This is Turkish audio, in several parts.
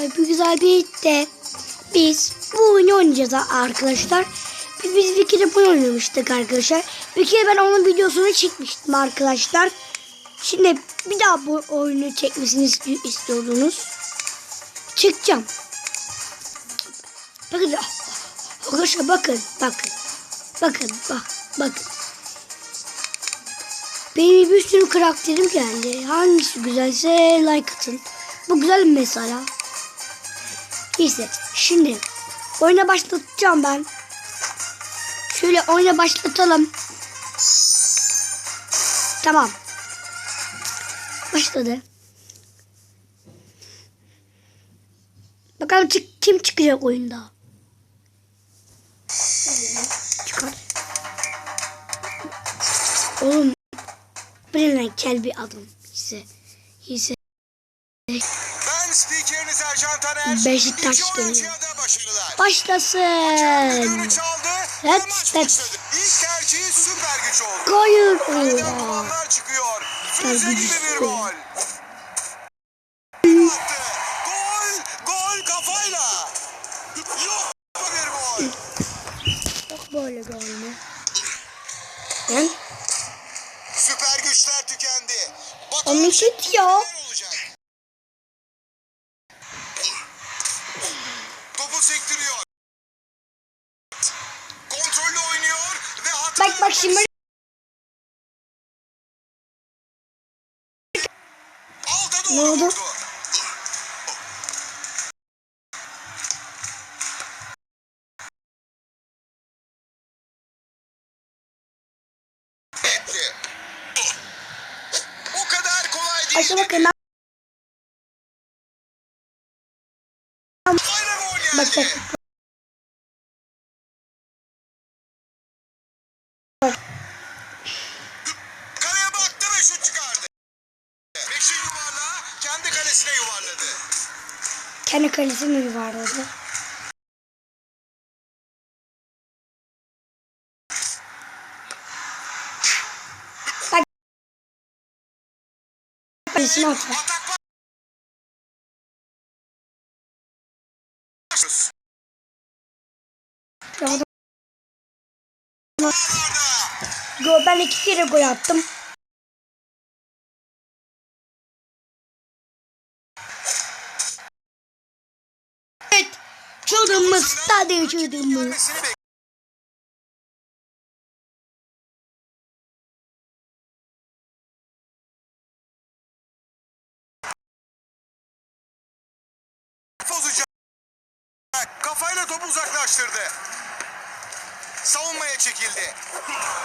Bir güzel bir de biz bu oyunu oynayacağız arkadaşlar. Biz, bir kere bunu oynamıştık arkadaşlar. Bir kere ben onun videosunu çekmiştim arkadaşlar. Şimdi bir daha bu oyunu çekmesini isti- istiyordunuz. Çekeceğim. Bakın arkadaşlar bakın bakın. Bakın bak bakın. Benim bir sürü karakterim geldi. Hangisi güzelse like atın. Bu güzel mesela. Neyse şimdi oyuna başlatacağım ben. Şöyle oyuna başlatalım. Tamam. Başladı. Bakalım çık- kim çıkacak oyunda. Çıkar. Oğlum. Brilliant kel bir adam. Ise. Ise. Spikeriniz Ercan Taner. Beşiktaş geliyor. Başlasın. Evet. başladı. İlk tercihi süper güç oldu. Hayır. Kaleden çıkıyor. Füze gibi bir gol. Gol, gol kafayla. Yok bir gol. Çok böyle gol mü? Ben Süper güçler tükendi. Bakalım git ya. Bak bak şimdi Ne oldu? vurdu. Etti. O kadar kolay değil. Aşağı bakın. Bak bak. Kendi kalesi mi yuvarladı? Bak. Kalesini Oralarda. Go, ben iki kere gol attım. Bekliyor. Bozacak. Kafayla topu uzaklaştırdı. Savunmaya çekildi.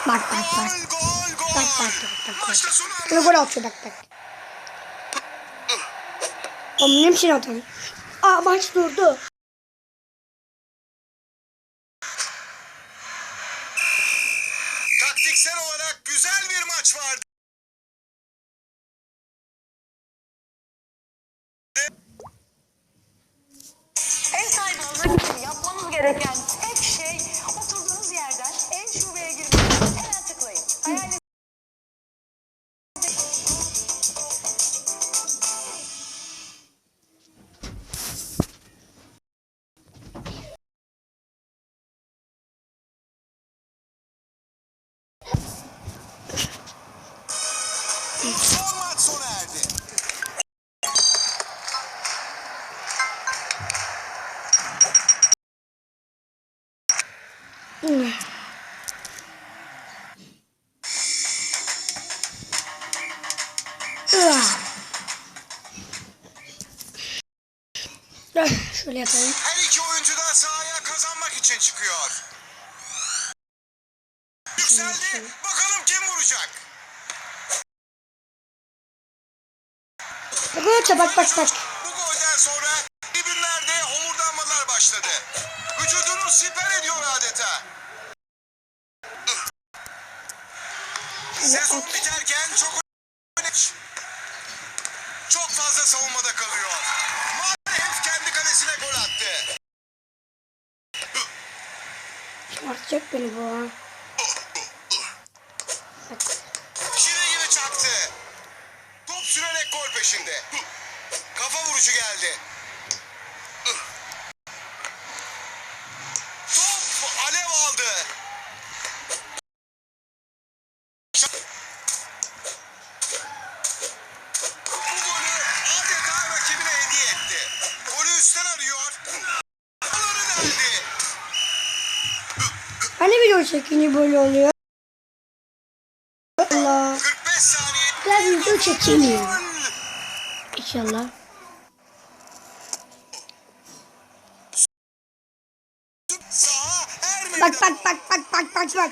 Bak bak bak. Gol, gol, gol. Bak bak bak bak. Maçta sona gol atıyor bak bak. Oğlum ne biçim atıyor? Aa maç durdu. রেখে আনছি Şöyle yapalım. Her iki oyuncu da sahaya kazanmak için çıkıyor. Yükseldi. Bakalım kim vuracak? Bak bak bak bak. Bu golden sonra tribünlerde homurdanmalar başladı. Vücudunu siper ediyor adeta. Sezon biterken çok çok fazla savunmada kalıyor. Maalesef kendi kalesine gol attı. Atacak beni bu. Şire gibi çaktı. Top sürerek gol peşinde. Kafa vuruşu geldi. Top alev aldı. Video çekince böyle oluyor? Allah. 45 saniye. Ben video. Gol. İnşallah. Bak bak bak bak bak bak bak.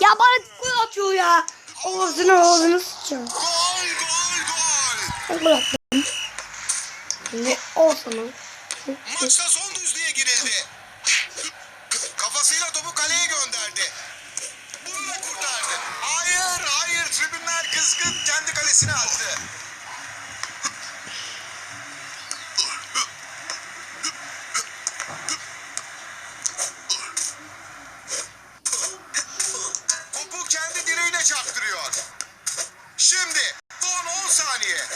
Ya bana gol atıyor ya. Ağzına ağzına sıçacağım. Gol gol gol. Ben gol attım. Şimdi o sana. Maçta son düzlüğe girildi. Kalesine attı. Topu kendi direğine çarptırıyor. Şimdi son 10 saniye.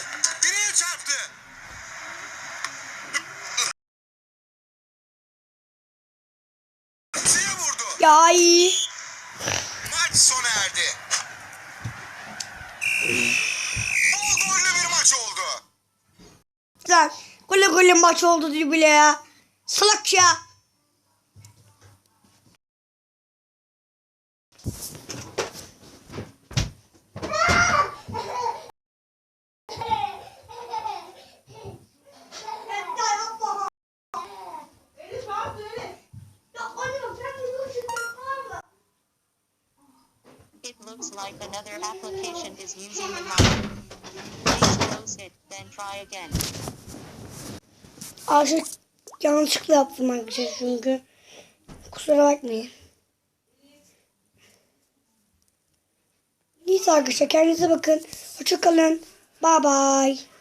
Direğe çarptı. Siye vurdu. Ya iyi. Maç sona erdi. Bol gollü bir maç oldu. Lan gole gole maç oldu diyor bile ya. Salak ya. Like another application is using the mic. Please close it, then try again. Aşık yanlışlıkla yaptım arkadaşlar çünkü. Kusura bakmayın. Neyse arkadaşlar kendinize bakın. Hoşçakalın. Bye bye.